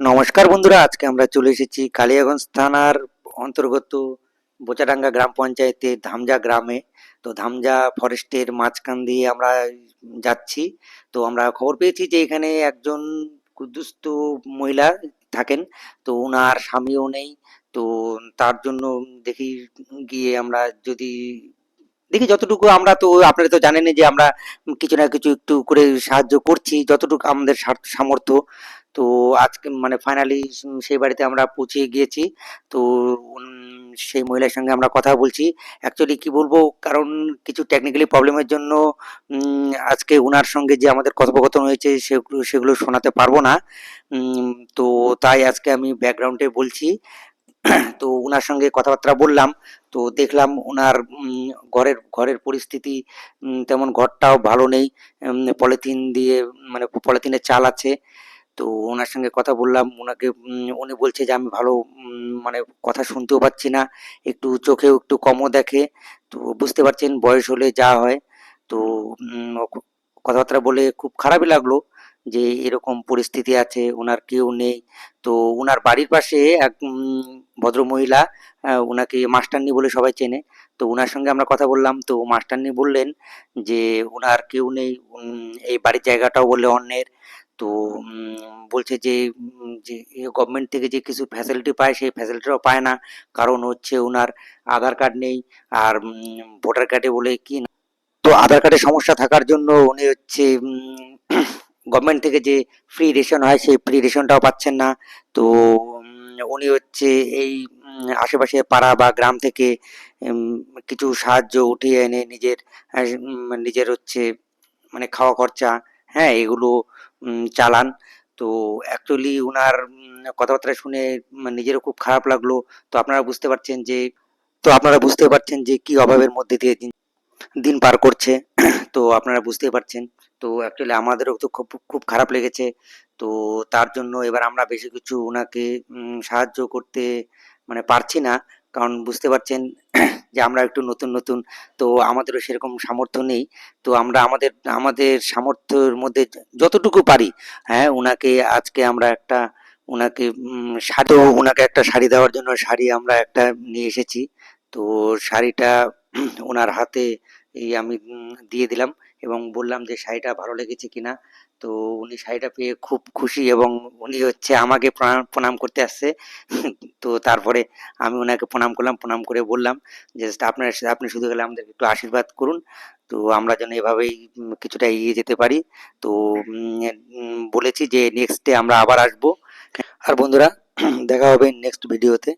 নমস্কার বন্ধুরা, আজকে আমরা চলে এসেছি কালিয়াগঞ্জ থানার অন্তর্গত বোচাডাঙ্গা গ্রাম পঞ্চায়েতের ধামজা গ্রামে। তো ধামজা ফরেস্টের মাঝখান দিয়ে আমরা যাচ্ছি। তো আমরা খবর পেয়েছি যে এখানে একজন দুস্থ মহিলা থাকেন। তো ওনার স্বামীও নেই। তো তার জন্য দেখি গিয়ে আমরা যদি দেখি যতটুকু আমরা তো আপনারা তো জানেনই যে আমরা কিছু না কিছু একটু করে সাহায্য করছি, যতটুকু আমাদের সামর্থ্য। তো আজকে মানে ফাইনালি সেই বাড়িতে আমরা পৌঁছে গিয়েছি। তো সেই মহিলার সঙ্গে আমরা কথা বলছি। অ্যাকচুয়ালি কি বলব, কারণ কিছু টেকনিক্যালি প্রবলেমের জন্য আজকে ওনার সঙ্গে যে আমাদের কথোপকথন হয়েছে, সেগুলো সেগুলো শোনাতে পারব না। তো তাই আজকে আমি ব্যাকগ্রাউন্ডে বলছি। তো ওনার সঙ্গে কথাবার্তা বললাম। তো দেখলাম ওনার ঘরের ঘরের পরিস্থিতি তেমন ঘরটাও ভালো নেই। পলিথিন দিয়ে মানে পলিথিনের চাল আছে। তো ওনার সঙ্গে কথা বললাম। ওনাকে উনি বলছে যে আমি ভালো মানে কথা শুনতেও পাচ্ছি না। একটু চোখেও একটু কমও দেখে। তো বুঝতে পারছেন, বয়স হলে যা হয়। তো কথাবার্তা বলে খুব খারাপই লাগল যে এরকম পরিস্থিতি আছে, ওনার কেউ নেই। তো ওনার বাড়ির পাশে এক ভদ্রমহিলা ওনাকে মাস্টারনি বলে সবাই চেনে। তো ওনার সঙ্গে আমরা কথা বললাম। তো মাস্টারনি বললেন যে, ওনার কেউ নেই এই বাড়ির জায়গাটাও বললে অন্যের। তো বলছে যে যে গভর্নমেন্ট থেকে যে কিছু ফ্যাসিলিটি পায়, সেই ফ্যাসিলিটিও পায় না। কারণ হচ্ছে ওনার আধার কার্ড নেই আর ভোটার কার্ডে বলে কি তো আধার কার্ডের সমস্যা থাকার জন্য উনি হচ্ছে গভর্নমেন্ট থেকে যে ফ্রি রেশন হয়, সেই ফ্রি রেশনটাও পাচ্ছেন না। তো উনি হচ্ছে এই আশেপাশে পাড়া বা গ্রাম থেকে কিছু সাহায্য উঠিয়ে এনে নিজের নিজের হচ্ছে মানে খাওয়া খরচা হ্যাঁ এগুলো চালান। তো অ্যাকচুয়ালি উম, কথাবার্তা শুনে নিজেরও খুব খারাপ লাগল। তো আপনারা বুঝতে পারছেন যে তো আপনারা বুঝতে পারছেন যে কি অভাবের মধ্যে দিয়ে দিন দিন পার করছে। তো আপনারা বুঝতে পারছেন। তো অ্যাকচুয়ালি আমাদেরও তো খুব খুব খারাপ লেগেছে। তো তার জন্য এবার আমরা বেশি কিছু ওনাকে সাহায্য করতে মানে পারছি না। কারণ বুঝতে পারছেন যে আমরা একটু নতুন নতুন। তো আমাদেরও সেরকম সামর্থ্য নেই। তো আমরা আমাদের আমাদের সামর্থ্যের মধ্যে যতটুকু পারি হ্যাঁ ওনাকে আজকে আমরা একটা ওনাকে শাড়ি ওনাকে একটা শাড়ি দেওয়ার জন্য শাড়ি আমরা একটা নিয়ে এসেছি। তো শাড়িটা ওনার হাতে এই আমি দিয়ে দিলাম। এবং বললাম যে, শাড়িটা ভালো লেগেছে কিনা তো উনি শাড়িটা পেয়ে খুব খুশি এবং উনি হচ্ছে আমাকে প্রণাম করতে আসছে। তো তারপরে আমি ওনাকে প্রণাম করলাম, প্রণাম করে বললাম যে আপনার আপনি শুধু গেলে আমাদেরকে একটু আশীর্বাদ করুন। তো আমরা যেন এভাবেই কিছুটা এগিয়ে যেতে পারি। তো বলেছি যে, নেক্সট ডে আমরা আবার আসব। আর বন্ধুরা, দেখা হবে নেক্সট ভিডিওতে।